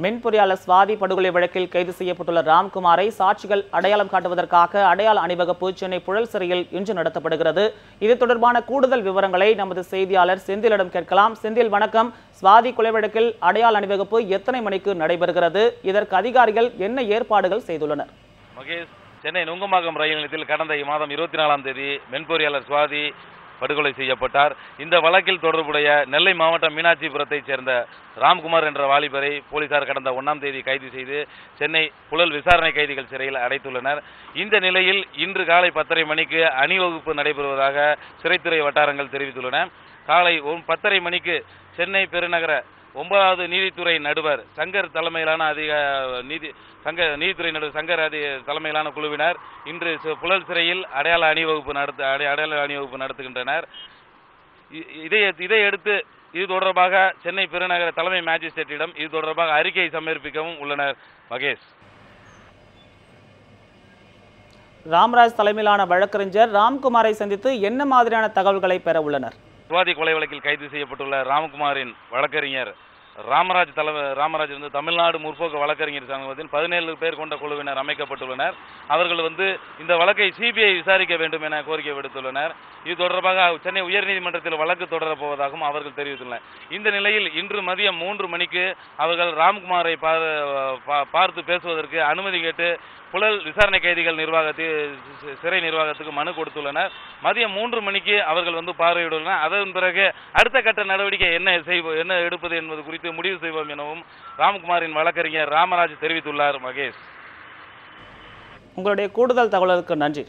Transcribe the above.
மென்பொறியாளர் சுவாதி படுகொலை வழக்கில் கைது செய்யப்பட்டுள்ள ராம்குமாரை சாட்சிகள் அடையாளம் காட்டுவதற்காக அடையாள அணிவகுப்பு சென்னை புழல் சிறையில் இன்று நடத்தப்படுகிறது. இது தொடர்பான கூடுதல் விவரங்களை நமது செய்தியாளர் செந்திலிடம் கேட்கலாம். செந்தில் வணக்கம். சுவாதி கொலை வழக்கில் அடையாள அணிவகுப்பு எத்தனை மணிக்கு நடைபெறுகிறது? இதற்கு அதிகாரிகள் என்ன ஏற்பாடுகள் செய்துள்ளனர்? மகேஷ் சென்னை நுங்கம்பாக்கம் ரயில் நிலையத்தில் கடந்த இம்மாதம் இருபத்தி நாலாம் தேதி மென்பொறியாளர் சுவாதி படுகொலை செய்யப்பட்டார். இந்த வழக்கில் தொடர்புடைய நெல்லை மாவட்டம் மீனாட்சிபுரத்தைச் சேர்ந்த ராம்குமார் என்ற வாலிபரை போலீசார் கடந்த ஒன்றாம் தேதி கைது செய்து சென்னை புழல் விசாரணை கைதிகள் சிறையில் அடைத்துள்ளனர். இந்த நிலையில் இன்று காலை பத்தரை மணிக்கு அணிவகுப்பு நடைபெறுவதாக சிறைத்துறை வட்டாரங்கள் தெரிவித்துள்ளன. காலை பத்தரை மணிக்கு சென்னை பெருநகர ஒன்பதாவது நீதித்துறை நடுவர் சங்கர் தலைமையிலான அதிக நீதி சங்க நீதித்துறை நடுவர் சங்கர் அதி தலைமையிலான குழுவினர் இன்று சு- புழல் சிறையில் அடையாள அணிவகுப்பு நடத்த அடையாள அணிவகுப்பு நடத்துகின்றனர். இதை இதையடுத்து இது தொடர்பாக சென்னை பெருநகர தலைமை மேஜிஸ்ட்ரேட்டிடம் இது தொடர்பாக அறிக்கை சமர்ப்பிக்கவும் உள்ளனர் மகேஷ். ராம்ராஜ் தலைமையிலான வழக்கறிஞர் ராம்குமாரை சந்தித்து என்ன மாதிரியான தகவல்களை பெற உள்ளனர்? சுவாதி கொலை வழக்கில் கைது செய்யப்பட்டுள்ள ராமகுமாரின் வழக்கறிஞர் ராமராஜ் தலைவர் ராமராஜ் வந்து தமிழ்நாடு முற்போக்கு வழக்கறிஞர் சங்கத்தின் பதினேழு பேர் கொண்ட குழுவினர் அமைக்கப்பட்டுள்ளனர். அவர்கள் வந்து இந்த வழக்கை சிபிஐ விசாரிக்க வேண்டும் என கோரிக்கை விடுத்துள்ளனர். இது தொடர்பாக சென்னை உயர்நீதிமன்றத்தில் வழக்கு தொடரப் போவதாகவும் அவர்கள் தெரிவித்துள்ளனர். இந்த நிலையில் இன்று மதியம் மூன்று மணிக்கு அவர்கள் ராம்குமாரை பார்- பா- பார்த்து பேசுவதற்கு அனுமதி கேட்டு புழல் விசாரணை கைதிகள் நிர்வாகத்தில் சிறை நிர்வாகத்துக்கு மனு கொடுத்துள்ளனர். மதியம் மூன்று மணிக்கு அவர்கள் வந்து பார்வையிடுள்ளனர். அதன் பிறகு அடுத்த கட்ட நடவடிக்கை என்ன செய்வோம் என்ன எடுப்பது என்பது குறித்து முடிவு செய்வோம் எனவும் ராம்குமாரின் வழக்கறிஞர் ராமராஜ் தெரிவித்துள்ளார் மகேஷ். உங்களுடைய கூடுதல் தகவலுக்கு நன்றி.